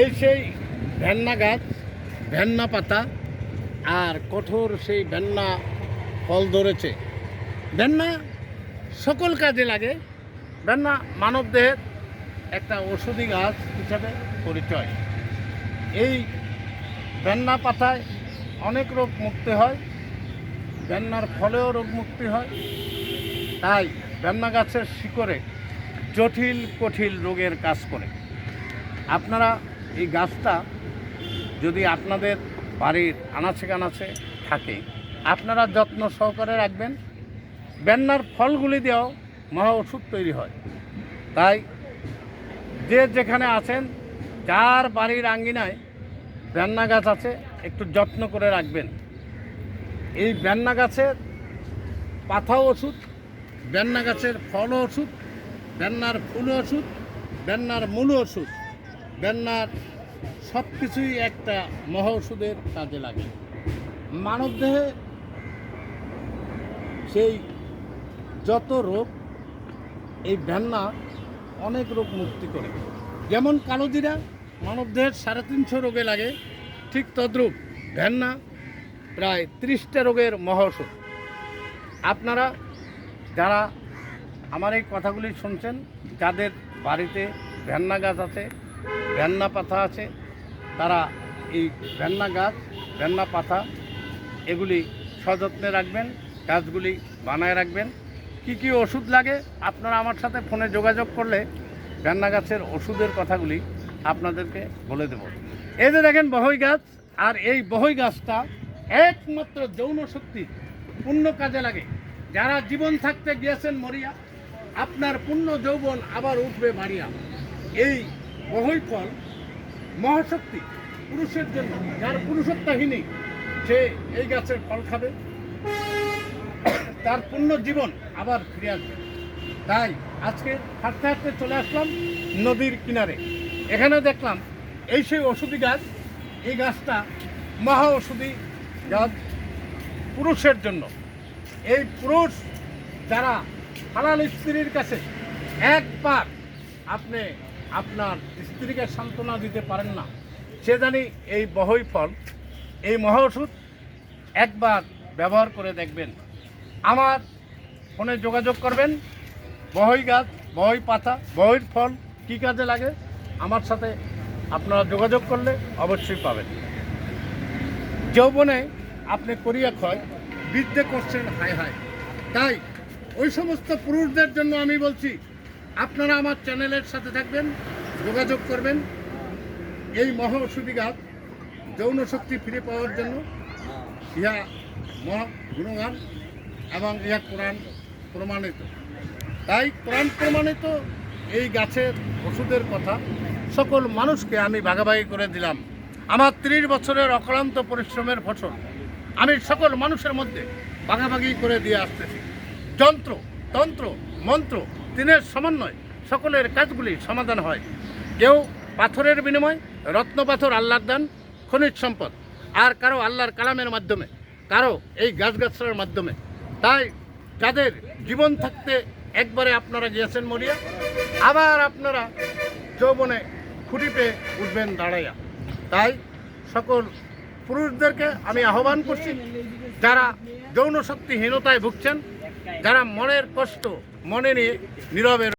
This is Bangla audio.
এই সেই ভেন্না গাছ, ভেন্না পাতা আর কঠোর সেই ভেন্না ফল ধরেছে। ভেন্না সকল কাজে লাগে। ভেন্না মানব দেহের একটা ওষুধি গাছ হিসাবে পরিচয়। এই ভেন্না পাতায় অনেক রোগ মুক্তি হয়, ভেন্নার ফলেও রোগ মুক্তি হয়। তাই ভেন্না গাছের শিকড়ে জটিল কঠিল রোগের কাজ করে। আপনারা এই গাছটা যদি আপনাদের বাড়ির আনাচে কানাচে থাকে, আপনারা যত্ন সহকারে রাখবেন। বেন্নার ফলগুলি দিয়েও মহা ওষুধ তৈরি হয়। তাই যে যেখানে আছেন, যার বাড়ির আঙ্গিনায় বেন্না গাছ আছে, একটু যত্ন করে রাখবেন। এই বেন্না গাছের পাতা ওষুধ, বেন্না গাছের ফল ওষুধ, বেন্নার ফুল ওষুধ, বেন্নার মূল ওষুধ। বেন্নার সব কিছুই একটা মহা ওষুধের কাজে লাগে। মানবদেহে সেই যত রোগ, এই ভেন্না অনেক রোগ মুক্তি করে। যেমন কালোজিরা, মানবদেহের সাড়ে তিনশো রোগে লাগে, ঠিক তদ্রূপ ভেন্না প্রায় ত্রিশটা রোগের মহা ওষুধ আপনারা যারা আমার এই কথাগুলি শুনছেন, যাদের বাড়িতে ভেন্না গাছ আছে ভেন্না পাতা আছে, তারা এই ভেন্না গাছ ভেন্না পাতা, এগুলি সযত্নে রাখবেন, গাছগুলি বানায় রাখবেন। কি কি ওষুধ লাগে, আপনারা আমার সাথে ফোনে যোগাযোগ করলে ভেন্না গাছের ওষুধের কথাগুলি আপনাদেরকে বলে দেব। এই যে দেখেন বহই গাছ, আর এই বহই গাছটা একমাত্র যৌন শক্তি পূর্ণ কাজে লাগে। যারা জীবন থাকতে গিয়েছেন মরিয়া, আপনার পূর্ণ যৌবন আবার উঠবে বাড়িয়া এই বহই ফল, মহাশক্তি পুরুষের জন্য, যার পুরুষত্বহীনই সে এই গাছের ফল খাবে। তার পূর্ণ জীবন আবার ফিরে আসবে। তাই আজকে হাঁটতে হাঁটতে চলে আসলাম নদীর কিনারে। এখানে দেখলাম এই সেই ওষুধি গাছ, এই গাছটা মহা ওষুধি গাছ পুরুষের জন্য। এই পুরুষ যারা হালাল স্ত্রীর কাছে একবার আপনি আপনার স্ত্রীকে সান্ত্বনা দিতে পারেন না। সে জানি এই বহই ফল। এই মহা ওষুধ একবার ব্যবহার করে দেখবেন। আমার ফোনে যোগাযোগ করবেন। বহই গাছ বহই পাতা বহইর ফল কী কাজে লাগে? আমার সাথে আপনারা যোগাযোগ করলে অবশ্যই পাবেন। যৌবনে আপনি করিয়া ক্ষয়, বৃদ্ধে করছেন হায় হায়। তাই ওই সমস্ত পুরুষদের জন্য আমি বলছি আপনারা আমার চ্যানেলের সাথে থাকবেন, যোগাযোগ করবেন। এই মহা গাছ যৌন শক্তি ফিরে পাওয়ার জন্য ইহা মহা গুণগান এবং ইহা কোরআন প্রমাণিত। তাই কোরআন প্রমাণিত এই গাছের ওষুধের কথা সকল মানুষকে আমি ভাগাভাগি করে দিলাম। আমার ত্রিশ বছরের অক্লান্ত পরিশ্রমের ফসল আমি সকল মানুষের মধ্যে ভাগাভাগি করে দিয়ে আসতেছি। যন্ত্র, তন্ত্র, মন্ত্র তিনের সমন্বয়, সকলের কাজগুলি সমাধান হয়। কেউ পাথরের বিনিময়, রত্ন পাথর আল্লাহর দান, খনিজ সম্পদ, আর কারও আল্লাহর কালামের মাধ্যমে, কারও এই গাছগাছড়ার মাধ্যমে। তাই যাদের জীবন থাকতে একবারে আপনারা গিয়েছেন মরিয়া, আবার আপনারা যৌবনে খুঁটি পেয়ে উঠবেন দাঁড়াইয়া। তাই সকল পুরুষদেরকে আমি আহ্বান করছি, যারা যৌন শক্তিহীনতায় ভুগছেন যারা মনের কষ্ট মনে নিয়ে নীরবে